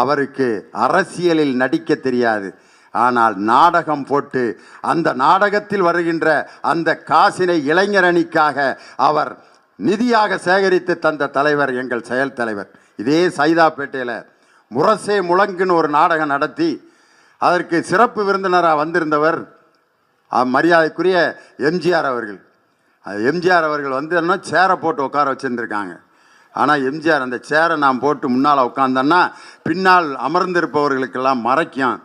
அவருக்கு அரசியலில் நடிக்க தெரியாது. ஆனால் நாடகம் போட்டு அந்த நாடகத்தில் வருகின்ற அந்த காசினை இளைஞர் அணிக்காக அவர் நிதியாக சேகரித்து தந்த தலைவர் எங்கள் செயல் தலைவர். இதே சைதாப்பேட்டையில் முரசே முழங்குன்னு ஒரு நாடகம் நடத்தி அதற்கு சிறப்பு விருந்தினராக வந்திருந்தவர் மரியாதைக்குரிய எம்ஜிஆர் அவர்கள். எம்ஜிஆர் அவர்கள் வந்து என்ன சேரை போட்டு உட்கார வச்சுருந்துருக்காங்க. ஆனால் எம்ஜிஆர் அந்த சேரை நான் போட்டு முன்னால் உட்காந்தேன்னா பின்னால் அமர்ந்திருப்பவர்களுக்கெல்லாம் மறைக்கும்.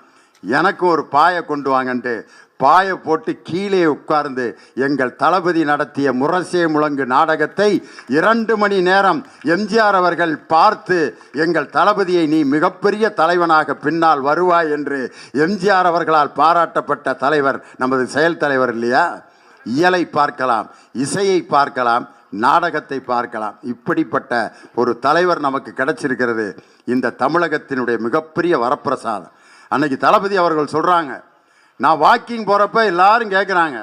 எனக்கு ஒரு பாயை கொண்டு வாங்கன்ட்டு பாயை போட்டு கீழே உட்கார்ந்து எங்கள் தளபதி நடத்திய முரசே முழங்கு நாடகத்தை இரண்டு மணி நேரம் எம்ஜிஆர் அவர்கள் பார்த்து எங்கள் தளபதியை நீ மிகப்பெரிய தலைவனாக பின்னால் வருவாய் என்று எம்ஜிஆர் அவர்களால் பாராட்டப்பட்ட தலைவர் நமது செயல் தலைவர் இல்லையா? இயலை பார்க்கலாம் இசையை பார்க்கலாம் நாடகத்தை பார்க்கலாம். இப்படிப்பட்ட ஒரு தலைவர் நமக்கு கிடைச்சிருக்கிறது. இந்த தமிழகத்தினுடைய மிகப்பெரிய வரப்பிரசாதம். அன்னைக்கு தளபதி அவர்கள் சொல்கிறாங்க நான் வாக்கிங் போகிறப்ப எல்லாரும் கேட்குறாங்க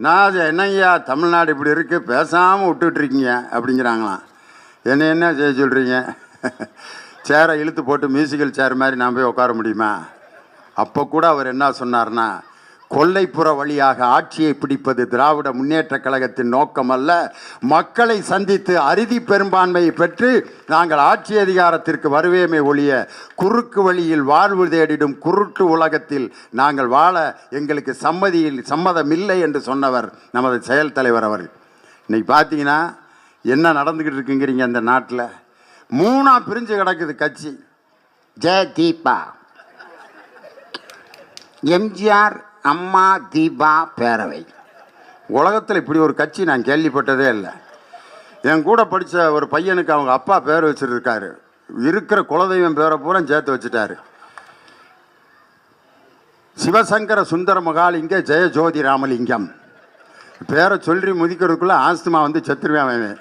நான் என்னையா என்னய்யா தமிழ்நாடு இப்படி இருக்குது பேசாமல் விட்டுட்ருக்கீங்க அப்படிங்கிறாங்களாம். என்ன என்ன செய்ய சொல்கிறீங்க சேரை இழுத்து போட்டு மியூசிக்கல் சேர் மாதிரி நான் போய் உட்கார முடியுமா? அப்போ கூட அவர் என்ன சொன்னார்னா கொல்லைப்புற வழியாக ஆட்சியை பிடிப்பது திராவிட முன்னேற்றக் கழகத்தின் நோக்கம் அல்ல மக்களை சந்தித்து அறுதி பெரும்பான்மையை பெற்று நாங்கள் ஆட்சி அதிகாரத்திற்கு வருவேமே ஒழிய குறுக்கு வழியில் வாழ்வு தேடிடும் குருட்டு உலகத்தில் நாங்கள் வாழ எங்களுக்கு சம்மதியில் சம்மதமில்லை என்று சொன்னவர் நமது செயல் தலைவர் அவர்கள். இன்னைக்கு பார்த்தீங்கன்னா என்ன நடந்துக்கிட்டு இருக்குங்கிறீங்க அந்த நாட்டில்? மூணாக பிரிஞ்சு கிடக்குது கட்சி. ஜெய தீபா. எம்ஜிஆர் அம்மா தீபா பேரவை. உலகத்தில் இப்படி ஒரு கட்சி நான் கேள்விப்பட்டதே இல்லை. என் கூட படித்த ஒரு பையனுக்கு அவங்க அப்பா பேர் வச்சுருக்காரு. இருக்கிற குலதெய்வம் பேரை பூரா சேர்த்து வச்சுட்டாரு. சிவசங்கர சுந்தர மகாலிங்க ஜெய ஜோதி ராமலிங்கம் பேரை சொல்லி முதிக்கிறதுக்குள்ளே ஆஸ்துமா வந்து செத்துருவேன் அவன்.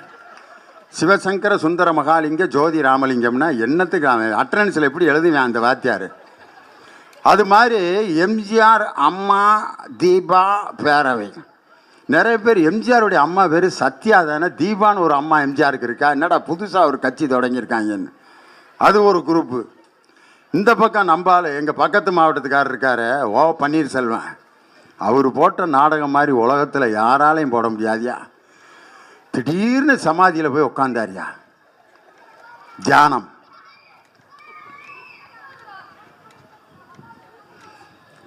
சிவசங்கர சுந்தர மகாலிங்க ஜோதி ராமலிங்கம்னா என்னத்துக்கு அவன்? அட்டனன்ஸில் எப்படி எழுதுவேன் அந்த வாத்தியார்? அது மாதிரி எம்ஜிஆர் அம்மா தீபா பேரவை. நிறைய பேர் எம்ஜிஆருடைய அம்மா பேர் சத்யா தானே தீபான்னு ஒரு அம்மா எம்ஜிஆருக்கு இருக்கா? என்னடா புதுசாக ஒரு கட்சி தொடங்கியிருக்காங்கன்னு. அது ஒரு குரூப்பு இந்த பக்கம் நம்பால் எங்கள் பக்கத்து மாவட்டத்துக்காரர் இருக்காரு ஓ பன்னீர்செல்வம் அவர் போட்ட நாடகம் மாதிரி உலகத்தில் யாராலையும் போட முடியாதியா. திடீர்னு சமாதியில் போய் உட்காந்தாரியா தியானம்.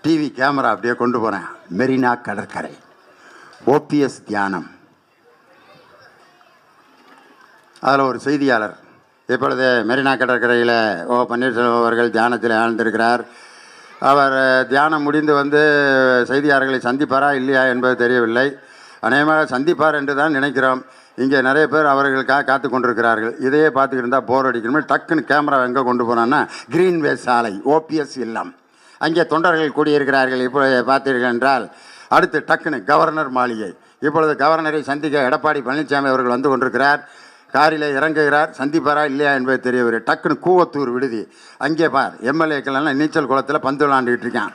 டிவி கேமரா அப்படியே கொண்டு போகிறேன் மெரினா கடற்கரை. ஓபிஎஸ் தியானம். அதில் ஒரு செய்தியாளர். இப்பொழுது மெரினா கடற்கரையில் ஓ பன்னீர்செல்வம் அவர்கள் தியானத்தில் ஆழ்ந்திருக்கிறார். அவர் தியானம் முடிந்து வந்து செய்தியாளர்களை சந்திப்பாரா இல்லையா என்பது தெரியவில்லை. அநேகமாக சந்திப்பார் என்று தான் நினைக்கிறோம். இங்கே நிறைய பேர் அவர்களுக்காக காத்து கொண்டிருக்கிறார்கள். இதையே பார்த்துக்கிட்டு இருந்தால் போர் அடிக்கணுமே. டக்குன்னு கேமரா எங்கே கொண்டு போனான்னா கிரீன்வே சாலை ஓபிஎஸ் இல்லம். அங்கே தொண்டர்கள் கூடியிருக்கிறார்கள். இப்பொழுது பார்த்தீர்கள் என்றால் அடுத்து டக்குன்னு கவர்னர் மாளிகை. இப்பொழுது கவர்னரை சந்திக்க எடப்பாடி பழனிசாமி அவர்கள் வந்து கொண்டிருக்கிறார். காரில் இறங்குகிறார். சந்திப்பாரா இல்லையா என்பது தெரியவில்லை. டக்குன்னு கூவத்தூர் விடுதி. அங்கே பார் எம்எல்ஏக்கள் எல்லாம் நீச்சல் குளத்தில் பந்து விளாண்டுக்கிட்டு இருக்கான்.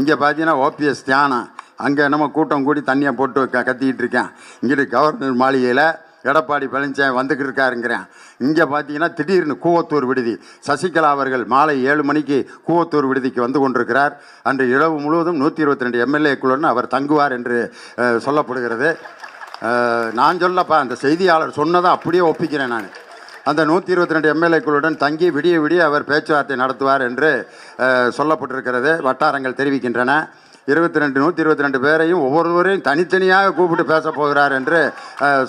இங்கே பார்த்தீங்கன்னா ஓபிஎஸ் தியானம். அங்கே நம்ம கூட்டம் கூடி தண்ணியை போட்டு க கத்திக்கிட்டு இருக்கேன். இங்கிட்டு கவர்னர் மாளிகையில் எடப்பாடி பழனிசாமி வந்துக்கிட்டு இருக்காருங்கிறேன். இங்கே பார்த்தீங்கன்னா திடீர்னு கூவத்தூர் விடுதி. சசிகலா அவர்கள் மாலை ஏழு மணிக்கு கூவத்தூர் விடுதிக்கு வந்து கொண்டிருக்கிறார். அன்று இரவு முழுவதும் நூற்றி இருபத்தி ரெண்டு எம்எல்ஏக்களுடன் அவர் தங்குவார் என்று சொல்லப்படுகிறது. நான் சொல்லப்பா அந்த செய்தியாளர் சொன்னதை அப்படியே ஒப்பிக்கிறேன் நான். அந்த நூற்றி இருபத்தி ரெண்டு எம்எல்ஏக்களுடன் தங்கி விடிய விடிய அவர் பேச்சுவார்த்தை நடத்துவார் என்று சொல்லப்பட்டிருக்கிறது. வட்டாரங்கள் தெரிவிக்கின்றன. இருபத்தி ரெண்டு நூற்றி இருபத்தி ரெண்டு பேரையும் ஒவ்வொருவரையும் தனித்தனியாக கூப்பிட்டு பேச போகிறார் என்று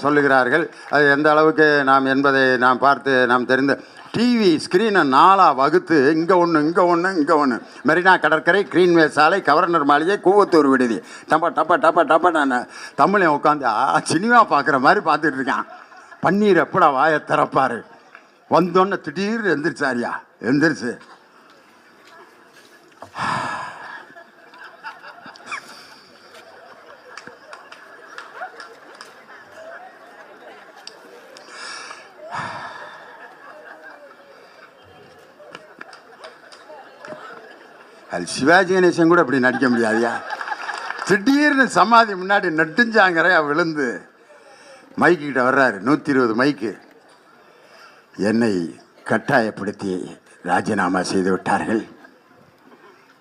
சொல்லுகிறார்கள் அது எந்த அளவுக்கு நாம் என்பதை நாம் பார்த்து நாம் தெரிந்து டிவி ஸ்க்ரீனை நாளாக வகுத்து இங்கே ஒன்று இங்கே ஒன்று இங்கே ஒன்று மெரினா கடற்கரை கிரீன்வே சாலை கவர்னர் மாளிகை கூவத்தூர் விடுதி டப்பா டப்பா டப்பா டப்பா நான் தமிழை உட்காந்து ஆ சினிமா பார்க்குற மாதிரி பார்த்துட்டு இருக்கான் பன்னீர் எப்படா வாயை திறப்பார் வந்தோன்னே திடீர்னு எந்திரிச்சாரியா எந்திரிச்சு அது சிவாஜி கணேசன் கூட இப்படி நடிக்க முடியாதியா? திடீர்னு சமாதி முன்னாடி நெட்டுஞ்சாங்கறையா விழுந்து மைக்கிட்ட வர்றாரு நூற்றி இருபது மைக்கு. என்னை கட்டாயப்படுத்தி ராஜினாமா செய்து விட்டார்கள்.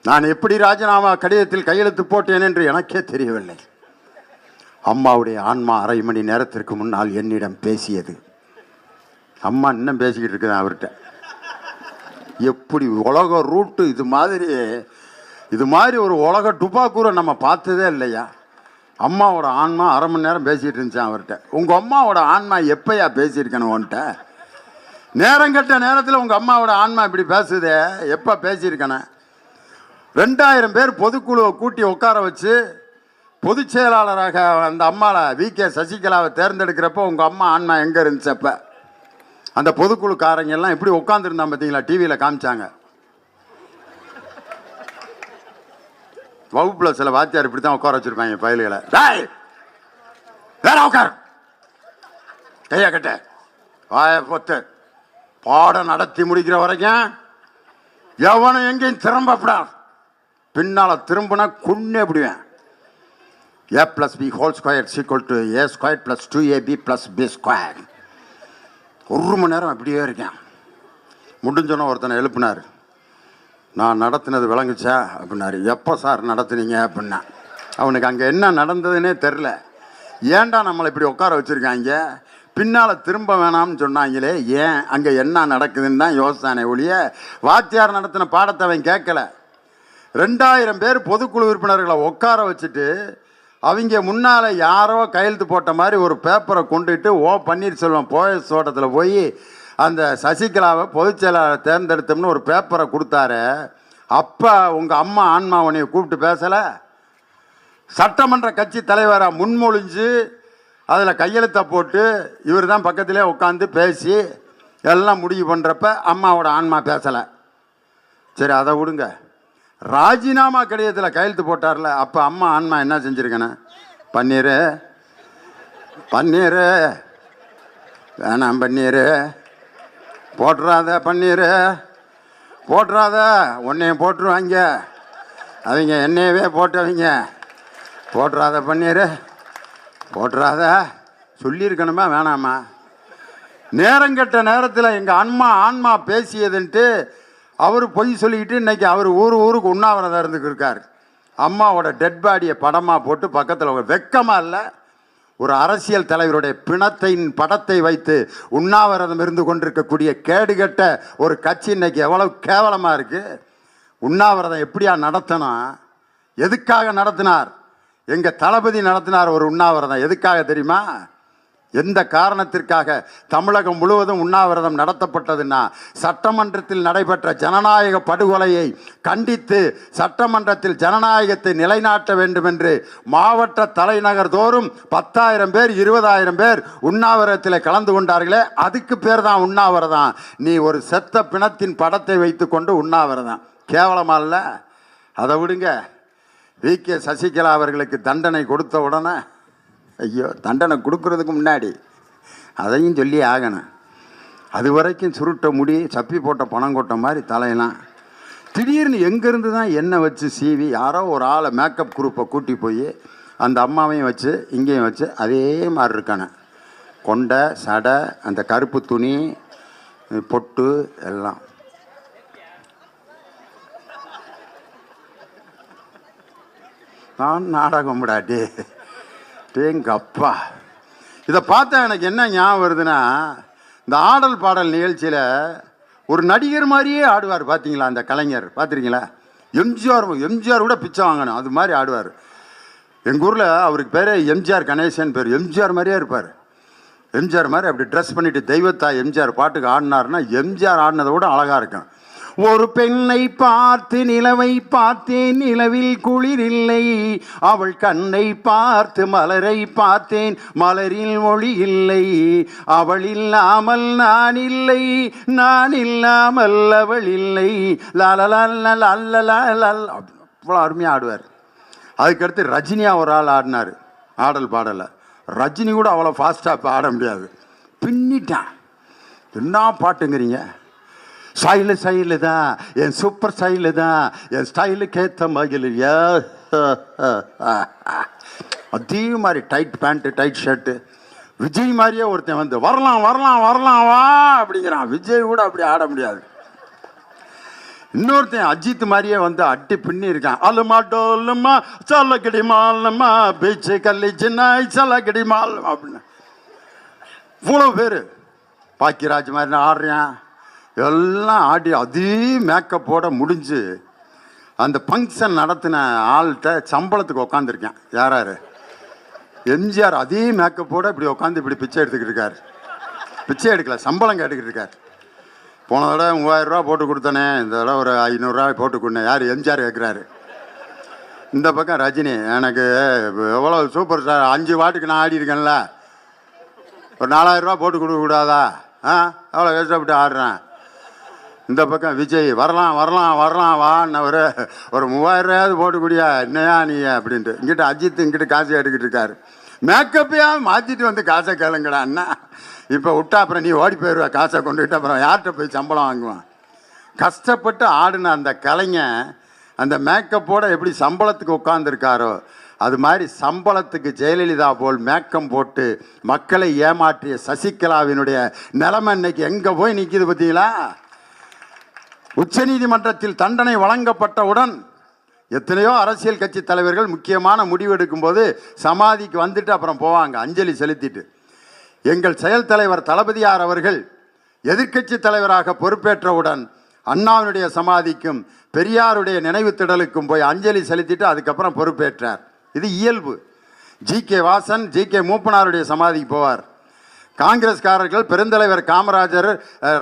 நான் எப்படி ராஜினாமா கடிதத்தில் கையெழுத்து போட்டேன் என்று எனக்கே தெரியவில்லை. அம்மாவுடைய ஆன்மா அரை மணி நேரத்திற்கு முன்னால் என்னிடம் பேசியது. அம்மா இன்னும் பேசிக்கிட்டு இருக்குதான் அவர்கிட்ட. எப்படி உலக ரூட்டு இது மாதிரி இது மாதிரி ஒரு உலக டுபாக்கூரை நம்ம பார்த்ததே இல்லையா? அம்மாவோட ஆன்மா அரை மணி நேரம் பேசிகிட்டு இருந்துச்சான் அவர்கிட்ட. உங்கள் அம்மாவோட ஆன்மா எப்பயா பேசியிருக்கணும் உன்ட்ட நேரம் கட்ட நேரத்தில் உங்கள் அம்மாவோட ஆன்மா இப்படி பேசுதே எப்போ பேசியிருக்கணும்? ரெண்டாயிரம் பேர் பொதுக்குழுவை கூட்டி உட்கார வச்சு பொதுச் செயலாளராக அந்த அம்மாவை வி கே சசிகலாவை தேர்ந்தெடுக்கிறப்போ உங்கள் அம்மா ஆன்மா எங்கே இருந்துச்சப்போ அந்த பொதுக்குழுக்காரங்க எல்லாம் எப்படி உட்காந்துருந்தான் பார்த்தீங்களா? டிவியில் காமிச்சாங்க. வகுப்புல சில வாத்தியார் இப்படி தான் உட்கார வச்சிருப்பாங்க பயல்களை டேய்! வேற உட்கார். கையா கட்ட. வாய பொத்து. பாடம் நடத்தி முடிக்கிற வரைக்கும் எவனும் எங்கேயும் திரும்பப்படாது. பின்னால் திரும்பினா கொன்னே பிடிவேன். A plus B whole square equal to A square plus two A B plus B square ஒரு மணி நேரம் அப்படியே இருக்கேன். முடிஞ்சோன்னே ஒருத்தனை எழுப்பினார். நான் நடத்தினது விளங்குச்சா? அப்படின்னாரு. எப்போ சார் நடத்துனீங்க? அப்படின்னா. அவனுக்கு அங்கே என்ன நடந்ததுன்னே தெரில ஏன்டா நம்மளை இப்படி உட்கார வச்சுருக்காங்க? பின்னால் திரும்ப வேணாம்னு சொன்னாங்களே. ஏன்? அங்கே என்ன நடக்குதுன்னு தான் யோசித்தானே ஒழிய வாத்தியார் நடத்தின பாடத்தை அவன் கேட்கல. ரெண்டாயிரம் பேர் பொதுக்குழு உறுப்பினர்களை உட்கார வச்சுட்டு அவங்க முன்னால் யாரோ கையெழுத்து போட்ட மாதிரி ஒரு பேப்பரை கொண்டுட்டு ஓ பன்னீர்செல்வம் போயஸ் தோட்டத்தில் போய் அந்த சசிகலாவை பொதுச் செயலாளர் தேர்ந்தெடுத்தோம்னு ஒரு பேப்பரை கொடுத்தாரு. அப்போ உங்கள் அம்மா ஆன்மா உனையை கூப்பிட்டு பேசலை? சட்டமன்ற கட்சி தலைவராக முன்மொழிஞ்சு அதில் கையெழுத்தை போட்டு இவர் தான் பக்கத்திலே உட்காந்து பேசி எல்லாம் முடிவு பண்ணுறப்ப அம்மாவோட ஆன்மா பேசலை. சரி அதை விடுங்க. ராஜினாமா கடிதத்தில் கையெழுத்து போட்டார்ல அப்போ அம்மா ஆன்மா என்ன செஞ்சுருக்கேன்னு? பன்னீர் பன்னீர் வேணாம் பன்னீர் போட்டுறாத பன்னீர் போட்டுறாத உன்னையும் போட்டுருவாங்க. அவங்க என்னையவே போட்டவங்க. போட்டுறாத பன்னீர் போட்டுறாத. சொல்லியிருக்கணுமா வேணாமா? நேரங்கெட்ட நேரத்தில் எங்கள் அம்மா ஆன்மா பேசியதுன்ட்டு அவர் பொய் சொல்லிக்கிட்டு இன்றைக்கி அவர் ஊர் ஊருக்கு உண்ணாவிரதம் இருந்துக்கு இருக்கார். அம்மாவோட டெட் பாடியை படமாக போட்டு பக்கத்தில் வெக்கமாக இல்லை. ஒரு அரசியல் தலைவருடைய பிணத்தின் படத்தை வைத்து உண்ணாவிரதம் இருந்து கொண்டிருக்கக்கூடிய கேடுகட்ட ஒரு கட்சி இன்னைக்கு எவ்வளோ கேவலமாக இருக்குது உண்ணாவிரதம் எப்படியா நடத்தணும் எதுக்காக நடத்தினார்? எங்கள் தளபதி நடத்தினார் ஒரு உண்ணாவிரதம் எதுக்காக தெரியுமா? எந்த காரணத்திற்காக தமிழகம் முழுவதும் உண்ணாவிரதம் நடத்தப்பட்டதுன்னா சட்டமன்றத்தில் நடைபெற்ற ஜனநாயக படுகொலையை கண்டித்து சட்டமன்றத்தில் ஜனநாயகத்தை நிலைநாட்ட வேண்டும் என்று மாவட்ட தலைநகர் தோறும் பத்தாயிரம் பேர் இருபதாயிரம் பேர் உண்ணாவிரதத்தில் கலந்து கொண்டார்களே அதுக்கு பேர் தான் உண்ணாவிரதம். நீ ஒரு செத்த பிணத்தின் படத்தை வைத்துக்கொண்டு உண்ணாவிரதம். கேவலமா இல்லை? அதை விடுங்க. வி. கே. சசிகலா அவர்களுக்கு தண்டனை கொடுத்த உடனே ஐயோ தண்டனை கொடுக்கறதுக்கு முன்னாடி அதையும் சொல்லி ஆகணும். அது வரைக்கும் சுருட்ட முடி சப்பி போட்ட பணம் கொட்ட மாதிரி தலையெல்லாம். திடீர்னு எங்கேருந்து தான் எண்ணெய் வச்சு சீவி யாரோ ஒரு ஆளை மேக்கப் குரூப்பை கூட்டி போய் அந்த அம்மாவையும் வச்சு இங்கேயும் வச்சு அதே மாதிரி இருக்கானே. கொண்டை சடை அந்த கருப்பு துணி பொட்டு எல்லாம். நான் நாடகம் டே டேங்கப்பா இதை பார்த்தா எனக்கு என்ன ஞாபகம் வருதுன்னா இந்த ஆடல் பாடல் நிகழ்ச்சியில் ஒரு நடிகர் மாதிரியே ஆடுவார் பார்த்தீங்களா அந்த கலைஞர். பார்த்துருக்கீங்களா? எம்ஜிஆர் எம்ஜிஆர் கூட பிச்சை வாங்கணும் அது மாதிரி ஆடுவார். எங்கள் ஊரில் அவருக்கு பேர் எம்ஜிஆர் கணேசன் பேர். எம்ஜிஆர் மாதிரியே இருப்பார். எம்ஜிஆர் மாதிரி அப்படி ட்ரெஸ் பண்ணிவிட்டு தெய்வத்தா எம்ஜிஆர் பாட்டுக்கு ஆடினாருன்னா எம்ஜிஆர் ஆடினதை விட அழகாக இருக்கும். ஒரு பெண்ணை பார்த்து நிலவை பார்த்தேன் நிலவில் குளிரில்லை அவள் கண்ணை பார்த்து மலரை பார்த்தேன் மலரில் மொழி இல்லை அவள் இல்லாமல் நான் இல்லை நான் இல்லாமல் அவள் இல்லை லலலல்ல அவ்வளோ அருமையாக ஆடுவார் அதுக்கடுத்து ரஜினியா ஒரு ஆள் ஆடினார் ஆடல் பாடலை ரஜினி கூட அவ்வளோ ஃபாஸ்ட்டாக பாட ஆட முடியாது பின்னிட்டான் என்ன பாட்டுங்கிறீங்க ஸ்டைலு ஸ்டைலு தான் என் சூப்பர் ஸ்டைலு தான் என் ஸ்டைலுக்கு ஏற்ற மகிழ் அதே மாதிரி tight pant tight shirt Vijay மாதிரியே ஒருத்தன் வந்து வரலாம் வரலாம் வரலாம் வா அப்படிங்கிறான் விஜய் கூட அப்படி ஆட முடியாது இன்னொருத்தன் அஜித் மாதிரியே வந்து அட்டி பின்னி இருக்கான் அலுமா டோலுமா சல்லக்கடி மாலுமா பீச்சு கல்லி சின்ன சல்லக்கடி மால் அப்படின்னு இவ்வளோ பேர் பாக்கியராஜ் மாதிரி நான் ஆடுறேன் எல்லாம் ஆடி அதே மேக்கப்போட முடிஞ்சு அந்த ஃபங்க்ஷன் நடத்தின ஆள்கிட்ட சம்பளத்துக்கு உட்காந்துருக்கேன் யார் யார்? எம்ஜிஆர் அதே மேக்கப்போட இப்படி உட்காந்து இப்படி பிச்சை எடுத்துக்கிட்டு இருக்கார். பிச்சை எடுக்கல சம்பளம் கேட்டுக்கிட்டு இருக்கார். போன தடவை மூவாயிரம் போட்டு கொடுத்தனே இந்த தடவை ஒரு ஐநூறுரூவா போட்டு கொடுத்தேன் யார்? எம்ஜிஆர் கேட்குறாரு இந்த பக்கம் ரஜினி எனக்கு எவ்வளோ சூப்பர் ஸ்டார் அஞ்சு வாட்டுக்கு நான் ஆடி இருக்கேன்ல. ஒரு நாலாயிரம் ரூபா போட்டு கொடுக்கக்கூடாதா ஆ? எவ்வளோ கஷ்டப்பட்டு ஆடுறேன்? இந்த பக்கம் விஜய் வரலாம் வரலாம் வரலாம் வான்னு ஒரு ஒரு மூவாயிரம் ரூபாயாவது போட்டுக்கூடியா என்னையா நீ? அப்படின்ட்டு. இங்கிட்ட அஜித் இங்கிட்ட காசு எடுக்கிட்டு இருக்காரு. மேக்கப்பையாவது மாற்றிட்டு வந்து காசை கேளுங்கடா அண்ணா. இப்போ விட்டா அப்புறம் நீ ஓடி போயிடுவ காசை கொண்டுகிட்டு அப்புறம் யார்கிட்ட போய் சம்பளம் வாங்குவான்? கஷ்டப்பட்டு ஆடின அந்த கலைஞன் அந்த மேக்கப்போட எப்படி சம்பளத்துக்கு உட்காந்துருக்காரோ அது மாதிரி சம்பளத்துக்கு ஜெயலலிதா போல் மேக்கம் போட்டு மக்களை ஏமாற்றிய சசிகலாவினுடைய நிலைமை இன்னைக்கு எங்கே போய் நிற்கிது பார்த்தீங்களா? உச்சநீதிமன்றத்தில் தண்டனை வழங்கப்பட்டவுடன் எத்தனையோ அரசியல் கட்சி தலைவர்கள் முக்கியமான முடிவு எடுக்கும்போது சமாதிக்கு வந்துட்டு அப்புறம் போவாங்க அஞ்சலி செலுத்திட்டு. எங்கள் செயல் தலைவர் தளபதியார் அவர்கள் எதிர்க்கட்சி தலைவராக பொறுப்பேற்றவுடன் அண்ணாவினுடைய சமாதிக்கும் பெரியாருடைய நினைவு திடலுக்கும் போய் அஞ்சலி செலுத்திட்டு அதுக்கப்புறம் பொறுப்பேற்றார். இது இயல்பு. G K Vasan G K மூப்பனாருடைய சமாதிக்கு போவார். காங்கிரஸ்காரர்கள் பெருந்தலைவர் காமராஜர்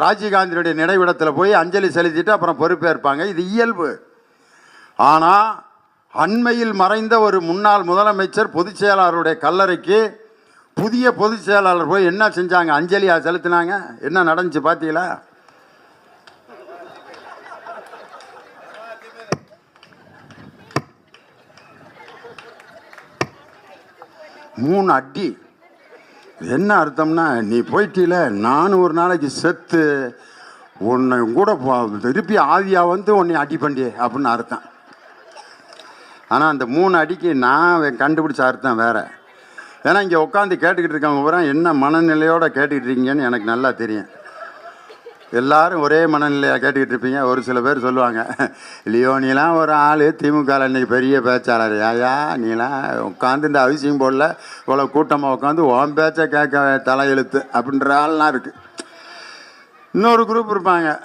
ராஜீவ்காந்தியுடைய நினைவிடத்தில் போய் அஞ்சலி செலுத்திட்டு அப்புறம் பொறுப்பேற்பாங்க. இது இயல்பு. ஆனால் அண்மையில் மறைந்த ஒரு முன்னாள் முதலமைச்சர் பொதுச் செயலாளருடைய கல்லறைக்கு புதிய பொதுச் செயலாளர் போய் என்ன செஞ்சாங்க? அஞ்சலியா செலுத்தினாங்க? என்ன நடந்துச்சு பார்த்தீங்களா மூணு அடி. என்ன அர்த்தம்னா நீ போயிட்டீல நானும் ஒரு நாளைக்கு செத்து உன்னை கூட திருப்பி ஆவியா வந்து உன்னை அடி பண்ணி அப்படின்னு அர்த்தம். ஆனால் அந்த மூணு அடிக்கு நான் கண்டுபிடிச்ச அர்த்தம் வேற. ஏன்னா இங்கே உட்காந்து கேட்டுக்கிட்டு இருக்கவங்க பூரா என்ன மனநிலையோடு கேட்டுக்கிட்டு இருக்கீங்கன்னு எனக்கு நல்லா தெரியும். எல்லாரும் ஒரே மனநிலையாக கேட்டுக்கிட்டு இருப்பீங்க. ஒரு சில பேர் சொல்லுவாங்க லியோனிலாம் ஒரு ஆள் திமுக இன்றைக்கி பெரிய பேச்சாளர். ஐயா நீலாம் உட்காந்து இந்த அவசியம் போடல இவ்வளோ கூட்டமாக உட்காந்து உன் பேச்சை கேட்க தலையெழுத்து அப்படின்ற ஆள்லாம் இருக்குது இன்னொரு குரூப் இருப்பாங்க.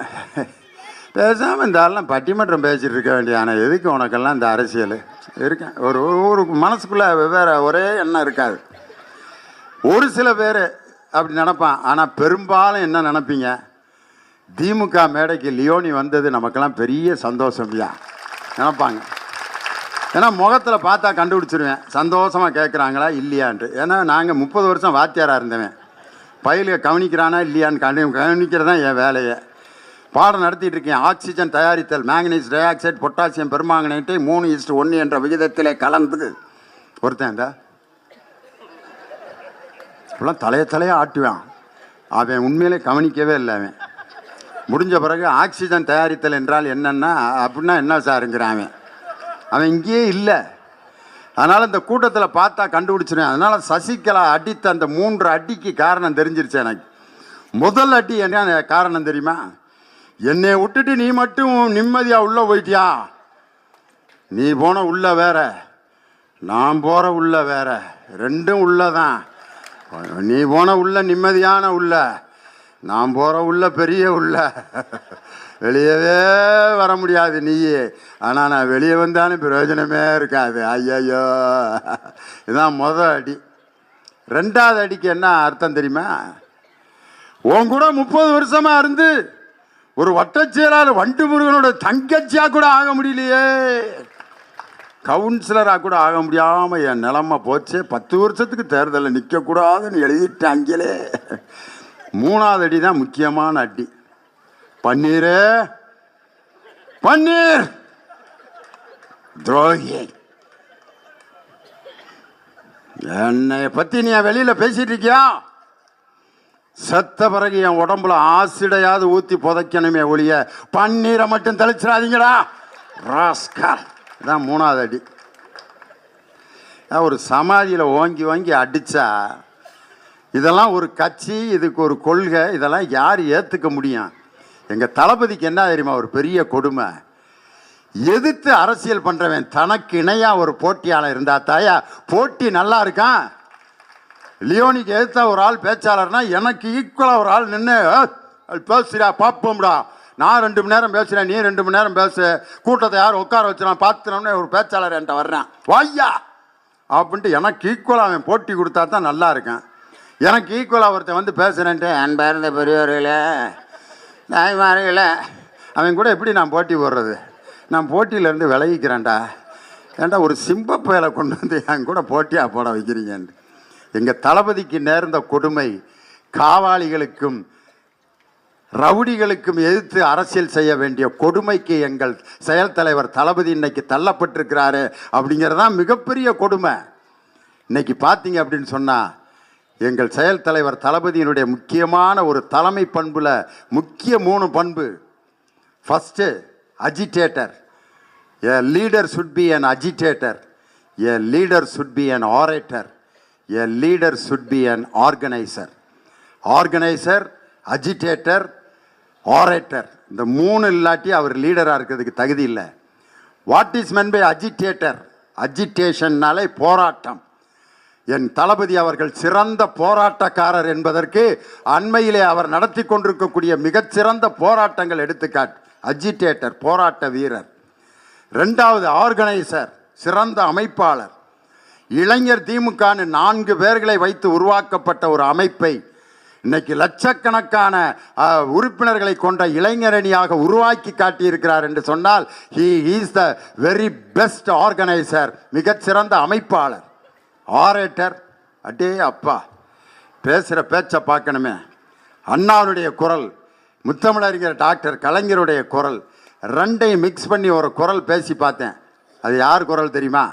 பேசாமல் இந்த ஆள்லாம் பட்டிமன்றம் பேசிகிட்டு இருக்க வேண்டிய ஆனால் எதுக்கு உனக்கெல்லாம் இந்த அரசியல்? இருக்கேன். ஒரு ஒரு- ஒரு மனசுக்குள்ளே வெவ்வேறு ஒரே எண்ணம் இருக்காது. ஒரு சில பேர் அப்படி நினப்பான். ஆனால் பெரும்பாலும் என்ன நினைப்பீங்க? திமுக மேடைக்கு லியோனி வந்தது நமக்கெல்லாம் பெரிய சந்தோஷம்யா நினைப்பாங்க. ஏன்னா முகத்தில் பார்த்தா கண்டுபிடிச்சிருவேன். சந்தோஷமாக கேட்குறாங்களா இல்லையான்ட்டு. ஏன்னா நாங்கள் முப்பது வருஷம் வாத்தியாராக இருந்தவன். பயிலுக கவனிக்கிறானா இல்லையான்னு கண்டு கவனிக்கிறது தான் என் வேலையை. பாடம் நடத்திட்டு இருக்கேன். ஆக்சிஜன் தயாரித்தல் மேங்கனீஸ் டை ஆக்சைடு பொட்டாசியம் பெருமாங்கனேட்டை மூணு இஸ்ட் ஒன்று என்ற விகிதத்திலே கலந்து ஒருத்தன் இந்த இப்பெல்லாம் தலைய ஆட்டுவான். அவன் உண்மையிலே கவனிக்கவே இல்லை அவன். முடிஞ்ச பிறகு ஆக்சிஜன் தயாரித்தல் என்றால் என்னென்னா அப்படின்னா என்ன சாருங்கிறான் அவன்? அவன் இங்கேயே இல்லை. அதனால் இந்த கூட்டத்தில் பார்த்தா கண்டுபிடிச்சிருவேன். அதனால் சசிகலா அடித்த அந்த மூன்று அடிக்கு காரணம் தெரிஞ்சிருச்சு எனக்கு. முதல் அடி என்ன காரணம் தெரியுமா? என்னை விட்டுட்டு நீ மட்டும் நிம்மதியாக உள்ளே போயிட்டியா? நீ போன உள்ள வேற. நான் போகிற உள்ள வேற. ரெண்டும் உள்ளதான். நீ போன உள்ள நிம்மதியான உள்ள. நான் போகிற உள்ள பெரிய உள்ள. வெளியவே வர முடியாது நீயே. ஆனால் நான் வெளியே வந்தாலும் பிரயோஜனமே இருக்காது. ஐயையோ. இதுதான் முத அடி. ரெண்டாவது அடிக்கு என்ன அர்த்தம் தெரியுமா? உன் கூட முப்பது வருஷமாக இருந்து ஒரு வட்டச் வண்டு முருகனோட தங்கச்சியாக கூட ஆக முடியலையே. கவுன்சிலராக கூட ஆக முடியாமல் என் நிலமை போச்சு. பத்து வருஷத்துக்கு தேர்தலில் நிற்கக்கூடாதுன்னு எழுதிட்டாங்களே மூணாவது அடி தான் முக்கியமான அடி. பன்னீர் பன்னீர். துரோகி. என்னை பற்றி நீ வெளியில் பேசிகிட்டு இருக்கியா? செத்த பிறகு என் உடம்புல ஆசிடையாவது ஊற்றி புதைக்கணுமே ஒழிய பன்னீரை மட்டும் தெளிச்சிடாதீங்கடா. ராஸ்கால். இதான் மூணாவது அடி. ஒரு சமாதியில் ஓங்கி ஓங்கி அடித்தா இதெல்லாம் ஒரு கட்சி இதுக்கு ஒரு கொள்கை இதெல்லாம் யார் ஏற்றுக்க முடியும்? எங்கள் தளபதிக்கு என்ன தெரியுமா ஒரு பெரிய கொடுமை. எதிர்த்து அரசியல் பண்ணுறவன் தனக்கு இணையாக ஒரு போட்டியாளர் இருந்தா தாயா போட்டி நல்லா இருக்கான் லியோனிக்கு எதிர்த்த ஒரு ஆள் பேச்சாளர்னா எனக்கு ஈக்குவலாக ஒரு ஆள் நின்று பேசுறா பார்ப்போம்டா நான் ரெண்டு மணி நேரம் பேசுகிறேன் நீ ரெண்டு மணி நேரம் பேசு. கூட்டத்தை யார் உட்கார வச்சுறான் பார்த்துனோடனே ஒரு பேச்சாளர் என்கிட்ட வர்றேன். வாய்யா! அப்படின்ட்டு எனக்கு ஈக்குவலாக அவன் போட்டி கொடுத்தா தான் நல்லா இருக்கேன். எனக்கு ஈக்குவலாக ஒருத்தன் வந்து பேசுகிறேன்ட்டு அன்பார்ந்த பெரியவர்களே தாய்மார்களே. அவன் கூட எப்படி நான் போட்டி போடுறது? நான் போட்டியிலேருந்து விலகிக்கிறேன்டா. ஏன்டா ஒரு சிம்ப பயலை கொண்டு வந்து என் கூட போட்டியாக போட வைக்கிறீங்கன்ட்டு. எங்கள் தளபதிக்கு நேர்ந்த கொடுமை காவாளிகளுக்கும் ரவுடிகளுக்கும் எதிர்த்து அரசியல் செய்ய வேண்டிய கொடுமைக்கு எங்கள் செயல் தலைவர் தளபதி இன்னைக்கு தள்ளப்பட்டிருக்கிறாரு அப்படிங்கிறதான் மிகப்பெரிய கொடுமை. இன்னைக்கு பார்த்தீங்க அப்படின்னு சொன்னால் எங்கள் செயல் தலைவர் தளபதியினுடைய முக்கியமான ஒரு தலைமை பண்புல முக்கிய மூணு பண்பு. First agitator a leader should be an agitator a leader should be an orator a leader should be an organiser organiser agitator orator இந்த மூணு இல்லாட்டி அவர் லீடராக இருக்கிறதுக்கு தகுதி இல்லை. What is meant by agitator அஜிடேஷன்னாலே போராட்டம். என் தளபதி அவர்கள் சிறந்த போராட்டக்காரர் என்பதற்கு அண்மையிலே அவர் நடத்தி கொண்டிருக்கக்கூடிய மிகச்சிறந்த போராட்டங்கள் எடுத்துக்காட்டு அஜிடேட்டர் போராட்ட வீரர். ரெண்டாவது ஆர்கனைசர் சிறந்த அமைப்பாளர். இளைஞர் திமுகன்னு நான்கு பேர்களை வைத்து உருவாக்கப்பட்ட ஒரு அமைப்பை இன்னைக்கு லட்சக்கணக்கான உறுப்பினர்களை கொண்ட இளைஞரணியாக உருவாக்கி காட்டியிருக்கிறார் என்று சொன்னால் he is the very best organiser மிகச்சிறந்த அமைப்பாளர். ஆரேட்டர் அடே அப்பா பேசுகிற பேச்சை பார்க்கணுமே. அண்ணாவுடைய குரல் முத்தமிழறிஞர் டாக்டர் கலைஞருடைய குரல் ரெண்டையும் மிக்ஸ் பண்ணி ஒரு குரல் பேசி பார்த்தேன். அது யார் குரல் தெரியுமா?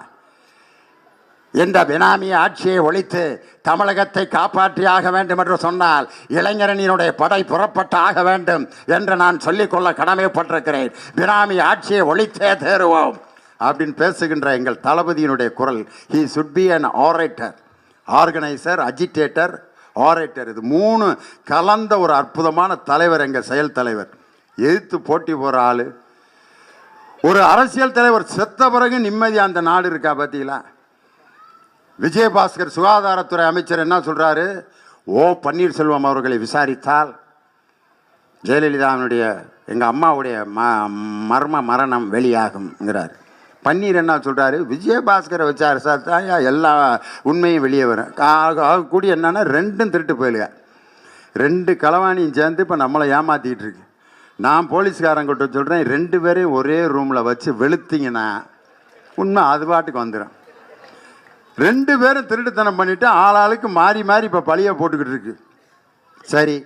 என்ற பினாமி ஆட்சியை ஒழித்து தமிழகத்தை காப்பாற்றியாக வேண்டும் என்று சொன்னால் இளைஞரணியினுடைய படை புறப்பட்டு ஆக வேண்டும் என்று நான் சொல்லிக்கொள்ள கடமைப்பட்டிருக்கிறேன். பினாமி ஆட்சியை ஒழித்தே தேறுவோம் அப்படின்னு பேசுகின்ற எங்கள் தளபதியினுடைய குரல். He should be an orator organiser agitator orator இது மூணு கலந்த ஒரு அற்புதமான தலைவர் எங்கள் செயல் தலைவர். எதிர்த்து போட்டி போகிற ஆள். ஒரு அரசியல் தலைவர் செத்த பிறகு நிம்மதி அந்த நாடு இருக்கா பார்த்தீங்களா விஜயபாஸ்கர் சுகாதாரத்துறை அமைச்சர் என்ன சொல்கிறாரு ஓ பன்னீர்செல்வம் அவர்களை விசாரித்தால் ஜெயலலிதாவினுடைய எங்கள் அம்மாவுடைய ம மர்ம மரணம் வெளியாகும்ங்கிறார். பன்னீர் என்ன சொல்கிறாரு விஜயபாஸ்கரை வச்சார் சார். தான் எல்லா உண்மையும் வெளியே வரும். ஆகக்கூடிய என்னென்னா ரெண்டும் திருட்டு போயிடுங்க ரெண்டு களவாணியும் சேர்ந்து இப்போ நம்மளை ஏமாற்றிக்கிட்டு இருக்கு. நான் போலீஸ்காரங்கிட்ட சொல்கிறேன் ரெண்டு பேரையும் ஒரே ரூமில் வச்சு வெளுத்திங்கன்னா உண்மை அது பாட்டுக்கு வந்துடும் ரெண்டு பேரும் திருட்டுத்தனம் பண்ணிவிட்டு ஆளாளுக்கு மாறி மாறி இப்போ பழிய போட்டுக்கிட்டு இருக்கு. சரி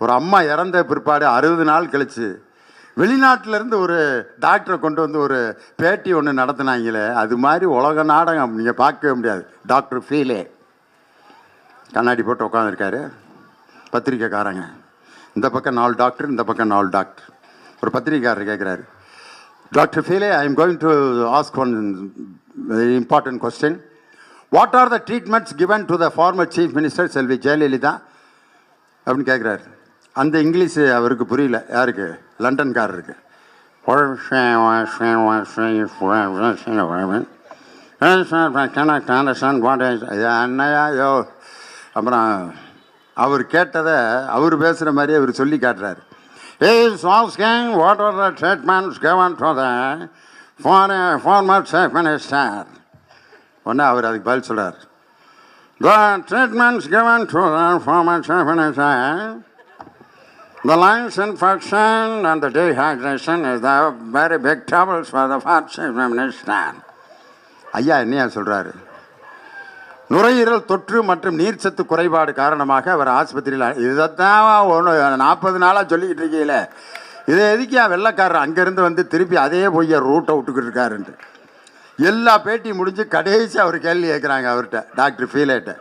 ஒரு அம்மா இறந்த பிற்பாடு அறுபது நாள் கழிச்சு வெளிநாட்டிலேருந்து ஒரு டாக்டரை கொண்டு வந்து ஒரு பேட்டி ஒன்று நடத்தினாங்களே அது மாதிரி உலக நாடகம் நீங்கள் பார்க்கவே முடியாது. டாக்டர் ஃபீலே. கண்ணாடி போட்டு உட்காந்துருக்காரு பத்திரிக்கைக்காரங்க. இந்த பக்கம் நாலு டாக்டர் இந்த பக்கம் நாலு டாக்டர். ஒரு பத்திரிக்கைக்காரர் கேட்குறாரு டாக்டர் ஃபீலே I am going to ask one very important question what are the treatments given to the former chief minister Selvi Jayalalithaa அப்படின்னு கேட்குறாரு அந்த இங்கிலீஷ் அவருக்கு புரியல யாருக்கு லண்டன்காரருக்கு அண்ணையா யோ அப்புறம் அவர் கேட்டதை அவர் பேசுகிற மாதிரி அவர் சொல்லி காட்டுறார் ஏய் Salz what are treatments given to the former chief minister உடனே அவர் அதுக்கு பதில் சொல்கிறார் the treatments given to the former chief minister The lungs infection and the dehydration is the very big troubles for the first chief minister. ஐயா என்னையா சொல்கிறாரு நுரையீரல் தொற்று மற்றும் நீர்ச்சத்து குறைபாடு காரணமாக அவர் ஆஸ்பத்திரியில் இதைத்தான் ஒன்று நாற்பது நாளாக சொல்லிக்கிட்டு இருக்கீங்களே. இதை எதுக்கியா வெள்ளைக்காரர் அங்கேருந்து வந்து திருப்பி அதே போய் ரூட்டை விட்டுக்கிட்டு இருக்காருன்ட்டு. எல்லா பேட்டியும் முடிஞ்சு கடைசி அவர் கேள்வி கேட்குறாங்க அவர்கிட்ட doctor ஃபீலேட்ட.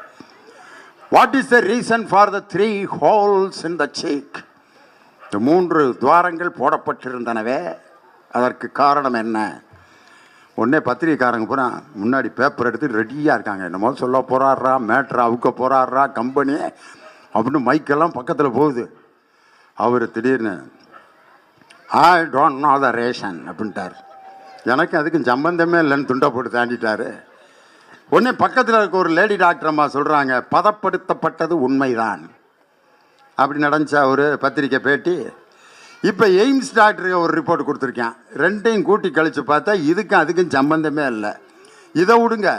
What is the reason for the three holes in the cheek மூன்று துவாரங்கள் போடப்பட்டிருந்தனவே. அதற்கு காரணம் என்ன? உடனே பத்திரிக்கைக்காரங்க பூரா முன்னாடி பேப்பர் எடுத்து ரெடியாக இருக்காங்க. என்னமோ சொல்ல போறாரா மேட்ரு அவுக்க போராடுறா கம்பெனி அப்படின்னு மைக்கெல்லாம் பக்கத்தில் போகுது. அவர் திடீர்னு I don't know the reason அப்படின்ட்டார். எனக்கு அதுக்கும் சம்பந்தமே இல்லைன்னு துண்டை போட்டு தாண்டிட்டாரு. உடனே பக்கத்தில் இருக்க ஒரு லேடி டாக்டர் அம்மா சொல்கிறாங்க பதப்படுத்தப்பட்டது உண்மைதான். அப்படி நடந்துச்சா ஒரு பத்திரிக்கை பேட்டி. இப்போ எய்ம்ஸ் டாக்டருக்கு ஒரு ரிப்போர்ட் கொடுத்துருக்கேன். ரெண்டையும் கூட்டி கழித்து பார்த்தா இதுக்கும் அதுக்கும் சம்பந்தமே இல்லை. இதை விடுங்க.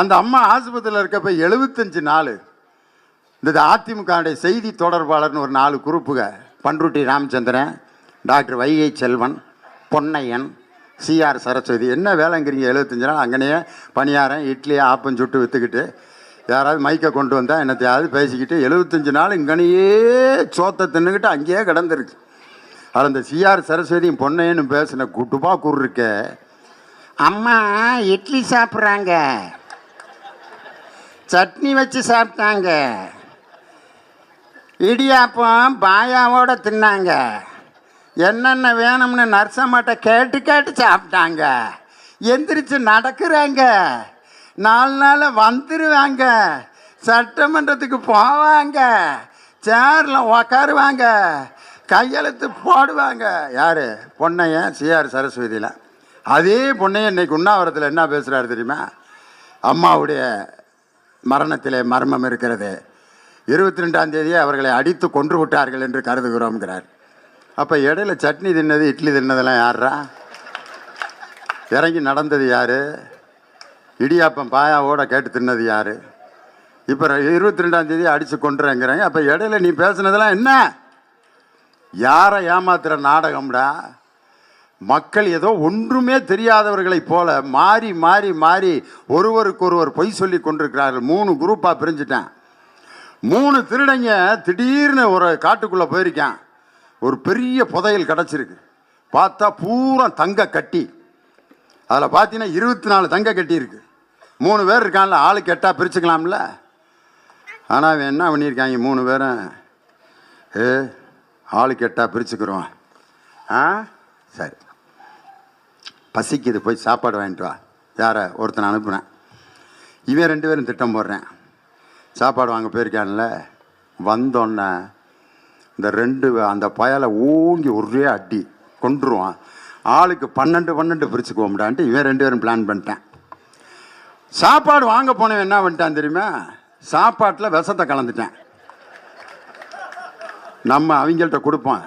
அந்த அம்மா ஆஸ்பத்திரியில் இருக்கப்ப எழுபத்தஞ்சு நாள். இந்த அதிமுகவுடைய செய்தி தொடர்பாளர்னு ஒரு நாலு குரூப்புக Panruti Ramachandran doctor Vaigai Selvan Ponnaiyan C R Saraswathi. என்ன வேலைங்கிறீங்க? எழுபத்தஞ்சு நாள் அங்கனையே பணியாரம் இட்லி ஆப்பம் சுட்டு விற்றுக்கிட்டு யாராவது மைக்கை கொண்டு வந்தால் என்னத்தையாவது பேசிக்கிட்டு எழுபத்தஞ்சு நாள் இங்கனையே சோத்தை தின்னுக்கிட்டு அங்கேயே கிடந்துருக்கு அதில் இந்த சிஆர் சரஸ்வதியும் பொன்னையன்னு பேசின குட்டுப்பா கூறு இருக்கே அம்மா இட்லி சாப்பிட்றாங்க. சட்னி வச்சு சாப்பிட்டாங்க. இடியாப்பம் பாயாவோட தின்னாங்க. என்னென்ன வேணும்னு நர்சம்மாட்ட கேட்டு கேட்டு சாப்பிட்டாங்க. எந்திரிச்சு நடக்கிறாங்க. நாலு நாள் வந்துடுவாங்க சட்டமன்றத்துக்கு போவாங்க. சேரில் உக்காருவாங்க. கையெழுத்து போடுவாங்க. யார்? பொன்னையன் சிஆர் சரஸ்வதியில். அதே பொன்னையன் இன்னைக்கு உண்ணாவிரத்தில் என்ன பேசுகிறாரு தெரியுமா? அம்மாவுடைய மரணத்திலே மர்மம் இருக்கிறது. இருபத்தி ரெண்டாம் தேதியே அவர்களை அடித்து கொன்று விட்டார்கள் என்று கருதுகிறோம்ங்கிறார். அப்போ இடையில சட்னி தின்னது இட்லி தின்னதெல்லாம் யாரா இறங்கி நடந்தது யார்? இடியாப்பம் பாயாவோட கேட்டு தின்னது யார்? இப்போ இருபத்தி ரெண்டாந்தேதி அடித்து கொண்டுறேங்கிறாங்க அப்போ இடையில நீ பேசுனதெல்லாம் என்ன? யாரை ஏமாத்துகிற நாடகம்டா? மக்கள் ஏதோ ஒன்றுமே தெரியாதவர்களைப் போல மாறி மாறி மாறி ஒருவருக்கொருவர் பொய் சொல்லி கொண்டிருக்கிறார்கள். மூணு குரூப்பாக பிரிஞ்சுட்டேன். மூணு திருடங்க திடீர்னு ஒரு காட்டுக்குள்ளே போயிருக்கேன். ஒரு பெரிய புதையல் கிடச்சிருக்கு. பார்த்தா பூரா தங்க கட்டி. அதில் பார்த்தீங்கன்னா இருபத்தி நாலு தங்க கட்டி இருக்குது மூணு பேர் இருக்கான்ல ஆளு கெட்டால் பிரிச்சுக்கலாம்ல. ஆனால் அவன் என்ன பண்ணியிருக்காங்க மூணு பேரும் ஏ ஆளுக்கு கெட்டால் பிரிச்சுக்கிறோம். ஆ? சரி. பசிக்குது போய் சாப்பாடு வாங்கிட்டு வா. யாரை? ஒருத்தனை அனுப்புனேன் இவன் ரெண்டு பேரும் திட்டம் போடுறேன். சாப்பாடு வாங்க போயிருக்கான்ல. வந்தோன்னே இந்த ரெண்டு அந்த பயலை ஓங்கி ஒரே அடி கொண்டுருவான் ஆளுக்கு பன்னெண்டு பன்னெண்டு பிரிச்சுக்குவோம்டான்ட்டு இவன் ரெண்டு பேரும் பிளான் பண்ணிட்டேன். சாப்பாடு வாங்க போனவன் என்ன பண்ணிட்டான் தெரியுமா? சாப்பாட்டில் விஷத்தை கலந்துட்டேன். நம்ம அவங்கள்ட்ட கொடுப்போம்.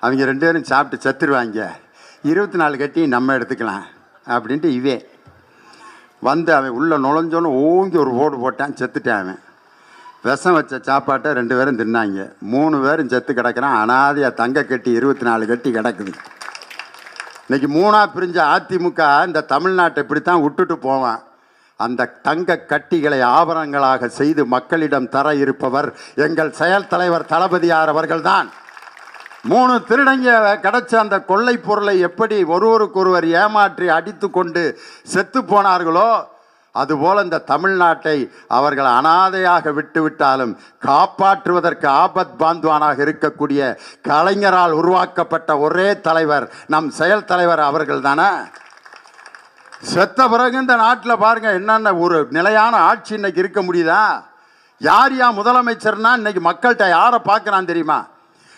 அவங்க ரெண்டு பேரும் சாப்பிட்டு செத்துருவாங்க. இருபத்தி நாலு கட்டி நம்ம எடுத்துக்கலாம் அப்படின்ட்டு இவே. வந்து அவன் உள்ளே நுழைஞ்சோன்னு ஓங்கி ஒரு ஓடு போட்டான் செத்துட்டான் அவன். விஷம் வச்ச சாப்பாட்டை ரெண்டு பேரும் தின்னாங்க. மூணு பேரும் செத்து கிடக்குறான். அனாதையாக தங்க கட்டி இருபத்தி நாலு கட்டி கிடக்குது. இன்றைக்கி மூணாக பிரிஞ்ச அதிமுக இந்த தமிழ்நாட்டை இப்படித்தான் விட்டுட்டு போவான். அந்த தங்க கட்டிகளை ஆபரணங்களாக செய்து மக்களிடம் தர இருப்பவர் எங்கள் செயல் தலைவர் தளபதியார் அவர்கள்தான். மூணு திருடங்க கிடைச்ச அந்த கொள்ளை பொருளை எப்படி ஒருவருக்கொருவர் ஏமாற்றி அடித்து கொண்டு செத்து போனார்களோ அதுபோல் இந்த தமிழ்நாட்டை அவர்கள் அனாதையாக விட்டுவிட்டாலும் காப்பாற்றுவதற்கு ஆபத் பாந்துவானாக இருக்கக்கூடிய கலைஞரால் உருவாக்கப்பட்ட ஒரே தலைவர் நம் செயல் தலைவர் அவர்கள் தானே செத்த பிறகு இந்த நாட்டில் பாருங்க என்னென்ன ஒரு நிலையான ஆட்சி இன்னைக்கு இருக்க முடியுதா? யார் யா முதலமைச்சர்னா இன்னைக்கு மக்கள்கிட்ட யாரை பார்க்குறான் தெரியுமா?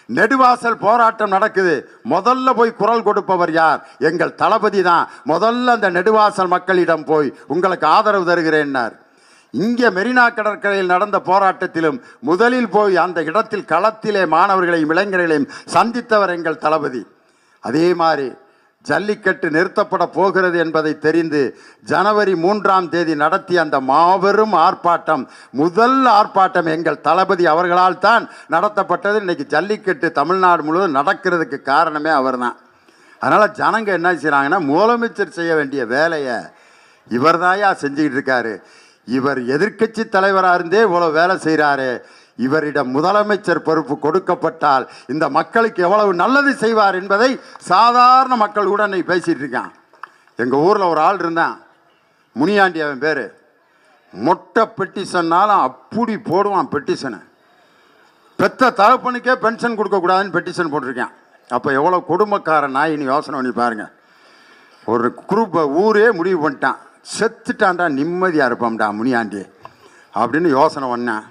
நெடுவாசல் போராட்டம் நடக்குது. முதல்ல போய் குரல் கொடுப்பவர் யார்? எங்கள் தளபதி தான். முதல்ல அந்த நெடுவாசல் மக்களிடம் போய் உங்களுக்கு ஆதரவு தருகிறேன்னார் இங்கே மெரினா கடற்கரையில் நடந்த போராட்டத்திலும் முதலில் போய் அந்த இடத்தில் களத்திலே மாணவர்களையும் இளைஞர்களையும் சந்தித்தவர் எங்கள் தளபதி. அதே மாதிரி ஜல்லிக்கட்டு நிறுத்தப்பட போகிறது என்பதை தெரிந்து ஜனவரி மூன்றாம் தேதி நடத்திய அந்த மாபெரும் ஆர்ப்பாட்டம் முதல் ஆர்ப்பாட்டம் எங்கள் தளபதி அவர்களால் தான் நடத்தப்பட்டது. இன்றைக்கி ஜல்லிக்கட்டு தமிழ்நாடு முழுவதும் நடக்கிறதுக்கு காரணமே அவர்தான். அதனால் ஜனங்க என்ன செய்கிறாங்கன்னா முதலமைச்சர் செய்ய வேண்டிய வேலையை இவர்தாயா செஞ்சுக்கிட்டு இருக்காரு. இவர் எதிர்க்கட்சி தலைவராக இருந்தே இவ்வளோ வேலை செய்கிறாரு இவரிடம் முதலமைச்சர் பொறுப்பு கொடுக்கப்பட்டால் இந்த மக்களுக்கு எவ்வளவு நல்லது செய்வார் என்பதை சாதாரண மக்கள் கூட இன்னைக்கு பேசிகிட்டு இருக்கான். எங்கள் ஊரில் ஒரு ஆள் இருந்தான். முனியாண்டி அவன் பேர். மொட்டை பெட்டிஷன்னாலும் அப்படி போடுவான் பெட்டிஷனை. பெத்த தகப்பனுக்கே பென்ஷன் கொடுக்கக்கூடாதுன்னு பெட்டிஷன் போட்டிருக்கேன். அப்போ எவ்வளோ கொடுமைக்கார நாயின்னு யோசனை பண்ணி பாருங்கள் ஒரு குரூப்பை ஊரே முடிவு பண்ணிட்டான். செத்துட்டான்டா நிம்மதியாக இருப்பான்டா முனியாண்டி. அப்படின்னு யோசனை பண்ணேன்.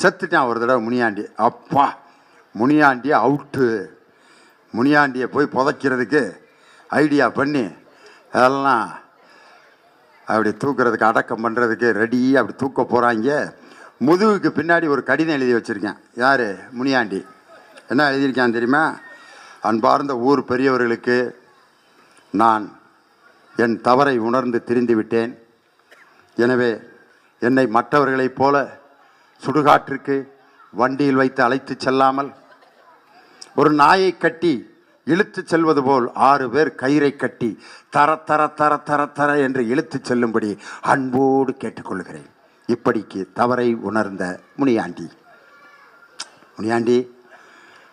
செத்துட்டான் ஒரு தடவை முனியாண்டி. அப்பா முனியாண்டி அவுட்டு. முனியாண்டியை போய் புதைக்கிறதுக்கு ஐடியா பண்ணி அதெல்லாம் அப்படி தூக்குறதுக்கு அடக்கம் பண்ணுறதுக்கு ரெடி அப்படி தூக்க போகிறாங்க முதுகுக்கு பின்னாடி ஒரு கடிதம் எழுதி வச்சுருக்கேன். யார்? முனியாண்டி. என்ன எழுதியிருக்கேன் தெரியுமா? அன்பார்ந்த ஊர் பெரியவர்களுக்கு நான் என் தவறை உணர்ந்து திரிந்து விட்டேன் எனவே என்னை மற்றவர்களைப் போல சுடுகாட்டிற்கு வண்டியில் வைத்து அழைத்து செல்லாமல் ஒரு நாயை கட்டி இழுத்து செல்வது போல் ஆறு பேர் கயிறை கட்டி தர தர தர தர தர என்று இழுத்து செல்லும்படி அன்போடு கேட்டுக்கொள்கிறேன். இப்படிக்கு தவறை உணர்ந்த முனியாண்டி. முனியாண்டி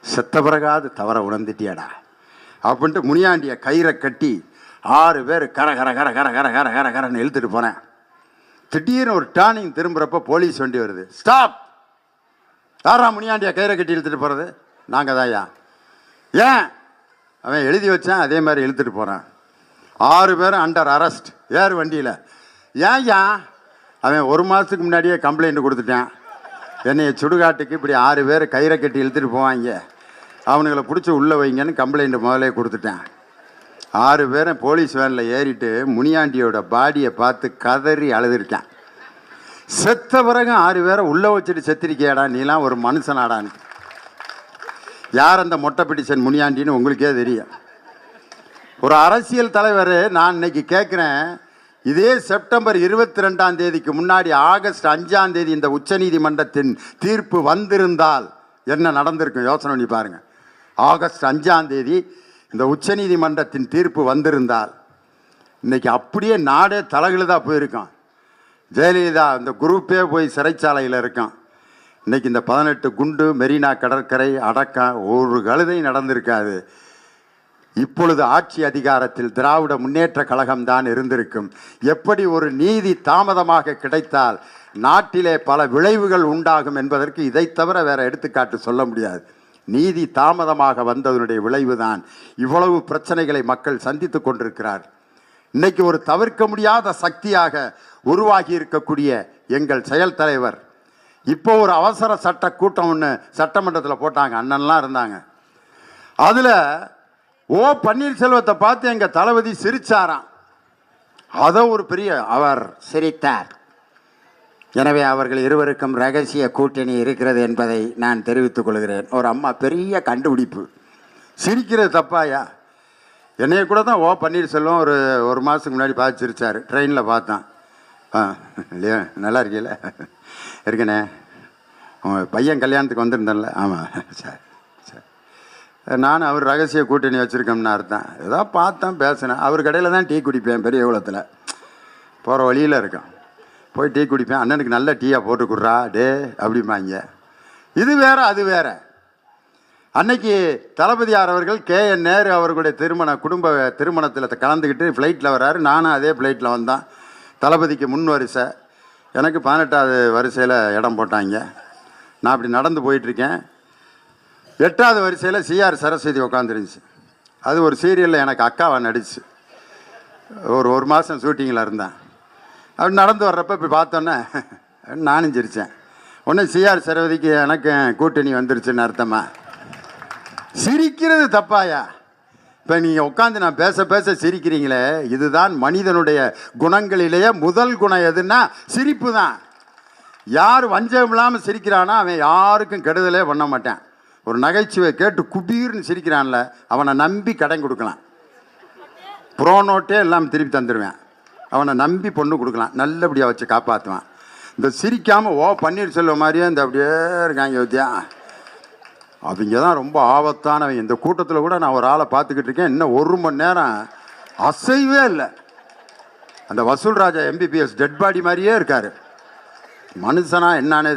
செத்த பிறகாது தவற உணர்ந்துட்டியாடா. அப்படின்ட்டு முனியாண்டியை கயிறை கட்டி ஆறு பேர் கர கர கர கர கர கர கர கரன்னு இழுத்துட்டு போனேன். திடீர்னு ஒரு டேர்னிங் திரும்புகிறப்ப போலீஸ் வண்டி வருது. ஸ்டாப் யாரா முனியாண்டியா கயிறை கட்டி இழுத்துட்டு போகிறது நாங்கள் தான்யா ஏன்? அவன் எழுதி வச்சான் அதே மாதிரி இழுத்துட்டு போகிறான் ஆறு பேரும் அண்டர் அரெஸ்ட் ஏறு வண்டியில். ஏன் ஏன் அவன் ஒரு மாதத்துக்கு முன்னாடியே கம்ப்ளைண்ட் கொடுத்துட்டான். என்னைய சுடுகாட்டுக்கு இப்படி ஆறு பேர் கயிறை கட்டி இழுத்துட்டு போவாங்க. அவனுங்களை பிடிச்சி உள்ளே வைங்கன்னு கம்ப்ளைண்ட் முதலே கொடுத்துட்டேன். ஆறு பேரும் போலீஸ் வேனில் ஏறிட்டு முனியாண்டியோட பாடியை பார்த்து கதறி அழுதுருக்கேன். செத்த பிறகு ஆறு பேரை உள்ளே வச்சுட்டு செத்திருக்கியாடா நீலாம் ஒரு மனுஷனாடான்னு. யார் அந்த மொட்டை பிடிச்சன் முனியாண்டின்னு உங்களுக்கே தெரியும். ஒரு அரசியல் தலைவர் நான் இன்னைக்கு கேட்குறேன் இதே செப்டம்பர் இருபத்தி ரெண்டாம் தேதிக்கு முன்னாடி ஆகஸ்ட் அஞ்சாம் தேதி இந்த உச்சநீதிமன்றத்தின் தீர்ப்பு வந்திருந்தால் என்ன நடந்திருக்கும்? யோசனை பண்ணி பாருங்க. ஆகஸ்ட் அஞ்சாம் தேதி இந்த உச்சநீதிமன்றத்தின் தீர்ப்பு வந்திருந்தால் இன்னைக்கு அப்படியே நாடே தலைகிழுதா போயிருக்கான். ஜெயலலிதா இந்த குரூப்பே போய் சிறைச்சாலையில் இருக்கான். இன்னைக்கு இந்த பதினெட்டு குண்டு மெரினா கடற்கரை அடக்கம் ஒரு கழுதையும் நடந்திருக்காது. இப்பொழுது ஆட்சி அதிகாரத்தில் திராவிட முன்னேற்ற கழகம் தான் இருந்திருக்கும். எப்படி ஒரு நீதி தாமதமாக கிடைத்தால் நாட்டிலே பல விளைவுகள் உண்டாகும் என்பதற்கு இதை தவிர வேறு எடுத்துக்காட்டு சொல்ல முடியாது. நீதி தாமதமாக வந்ததனுடைய விளைவுதான் இவ்வளவு பிரச்சனைகளை மக்கள் சந்தித்து கொண்டிருக்கிறார். இன்னைக்கு ஒரு தவிர்க்க முடியாத சக்தியாக உருவாகி இருக்கக்கூடிய எங்கள் செயல் தலைவர். இப்போ ஒரு அவசர சட்ட கூட்டம் ஒன்று சட்டமன்றத்தில் போட்டாங்க. அண்ணன்லாம் இருந்தாங்க. அதில் ஓ பன்னீர்செல்வத்தை பார்த்து எங்கள் தளபதி சிரிச்சாராம். அதை ஒரு பெரிய அவர் சிரித்தார். எனவே அவர்கள் இருவருக்கும் ரகசிய கூட்டணி இருக்கிறது என்பதை நான் தெரிவித்துக் கொள்கிறேன். ஒரு அம்மா பெரிய கண்டுபிடிப்பு. சிரிக்கிறது தப்பாயா? என்னைய கூட தான் ஓ பன்னீர்செல்வம் ஒரு ஒரு மாதத்துக்கு முன்னாடி பார்த்து சிரிச்சார் ட்ரெயினில் பார்த்தான். ஆ இல்லையா? நல்லா இருக்கீல்ல? இருக்கண்ணே உங்கள் பையன் கல்யாணத்துக்கு வந்திருந்தேன்ல. ஆமாம் சரி சரி. நான் அவர் ரகசிய கூட்டணி வச்சுருக்கோம்னு அர்த்தம். ஏதோ பார்த்தேன் பேசினேன். அவர் கடையில் தான் டீ குடிப்பேன் பெரிய குளத்தில் போகிற வழியில் இருக்கேன். போய் டீ குடிப்பேன். அண்ணனுக்கு நல்ல டீயாக போட்டு கொடுறா. டே அப்படிம்பாங்க. இது வேற அது வேற. அன்னைக்கு தளபதியார் அவர்கள் கே. என். நேரு அவர்களுடைய திருமண குடும்ப திருமணத்தில் கலந்துக்கிட்டு ஃப்ளைட்டில் வர்றாரு. நானும் அதே ஃப்ளைட்டில் வந்தேன். தளபதிக்கு முன் வரிசை. எனக்கு பதினெட்டாவது வரிசையில் இடம் போட்டாங்க. நான் அப்படி நடந்து போயிட்டுருக்கேன். எட்டாவது வரிசையில் சிஆர் சரஸ்வதி உட்காந்துருந்துச்சு அது ஒரு சீரியலில் எனக்கு அக்காவை நடிச்சு. ஒரு ஒரு மாதம் ஷூட்டிங்கில் இருந்தேன். அப்படி நடந்து வர்றப்ப இப்போ பார்த்தோன்னே நானும் சிரித்தேன் உடனே சிஆர் சரவதிக்கு எனக்கு கூட்டணி வந்துருச்சுன்னு அர்த்தமா? சிரிக்கிறது தப்பாயா? இப்போ நீங்கள் உட்காந்து நான் பேச பேச சிரிக்கிறீங்களே இதுதான் மனிதனுடைய குணங்களிலேயே முதல் குணம் எதுன்னா சிரிப்பு தான். யார் வஞ்சம் இல்லாமல் சிரிக்கிறானோ அவன் யாருக்கும் கெடுதலே பண்ண மாட்டான். ஒரு நகைச்சுவை கேட்டு குபீர்னு சிரிக்கிறான்ல அவனை நம்பி கடன் கொடுக்கலாம். ப்ரோனோட்டே எல்லாம் திருப்பி தந்துடுவேன் அவனை நம்பி பொண்ணு கொடுக்கலாம். நல்லபடியாக வச்சு காப்பாற்றுவான் இந்த சிரிக்காமல் ஓ பன்னீர் செல்வ மாதிரியே இந்த அப்படியே இருக்காங்க வித்தியா அவங்க தான் ரொம்ப ஆபத்தானவங்க இந்த கூட்டத்தில் கூட நான் ஒரு ஆளை பார்த்துக்கிட்டு இருக்கேன். இன்னும் ஒரு மணி நேரம் அசைவே இல்லை. அந்த வசூல் ராஜா எம்பிபிஎஸ் டெட் பாடி மாதிரியே இருக்கார். மனுஷனா என்னன்னு